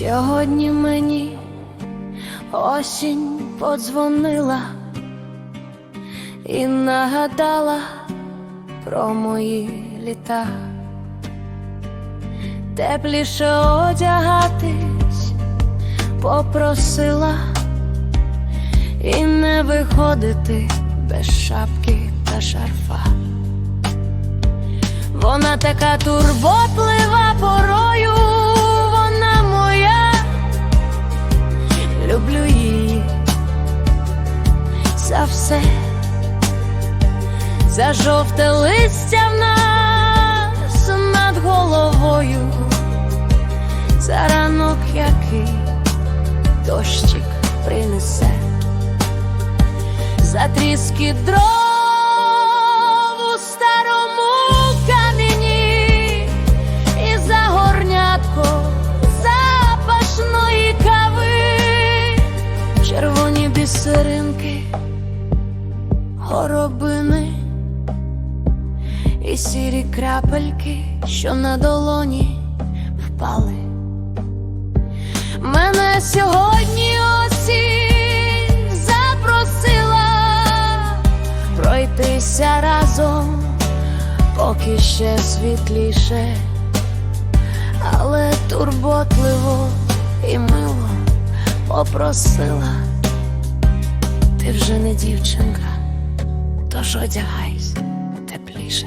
Сьогодні мені осінь подзвонила і нагадала про мої літа. Тепліше одягатись попросила і не виходити без шапки та шарфа. Вона така турботлива порою, люблю її. За все, за жовте листя в нас над головою, за ранок, який дощик принесе, за тріски дров бісеринки, горобини і сірі крапельки, що на долоні впали. Мене сьогодні осінь запросила пройтися разом, поки ще світліше, але турботливо і мило попросила. Ти вже не дівчинка, тож одягайся тепліше.